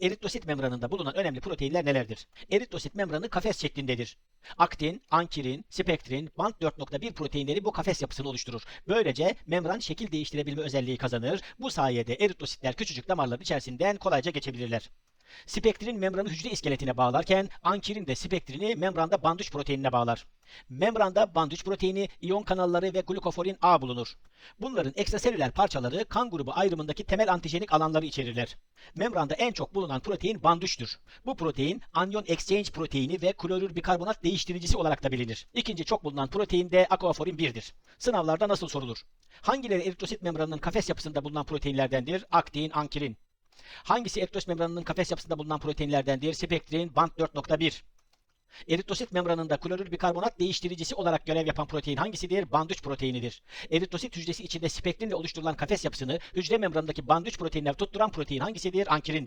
Eritrosit membranında bulunan önemli proteinler nelerdir? Eritrosit membranı kafes şeklindedir. Aktin, ankirin, spektrin, band 4.1 proteinleri bu kafes yapısını oluşturur. Böylece membran şekil değiştirebilme özelliği kazanır. Bu sayede eritrositler küçücük damarların içerisinden kolayca geçebilirler. Spektrin membranı hücre iskeletine bağlarken ankirin de spektrini membranda band 3 proteinine bağlar. Membranda band 3 proteini, iyon kanalları ve glukoforin A bulunur. Bunların ekstraselüler parçaları kan grubu ayrımındaki temel antijenik alanları içerirler. Membranda en çok bulunan protein band 3'tür. Bu protein anion exchange proteini ve klorür bikarbonat değiştiricisi olarak da bilinir. İkinci çok bulunan protein de aquaforin 1'dir. Sınavlarda nasıl sorulur? Hangileri eritrosit membranının kafes yapısında bulunan proteinlerdendir? Aktin, ankirin. Hangisi eritrosit membranının kafes yapısında bulunan proteinlerdendir? Spektrin, band 4.1. Eritrosit membranında klorür bikarbonat değiştiricisi olarak görev yapan protein hangisidir? Band 3 proteinidir. Eritrosit hücresi içinde spektrinle oluşturulan kafes yapısını hücre membranındaki band 3 proteinler tutturan protein hangisidir? Ankirindir.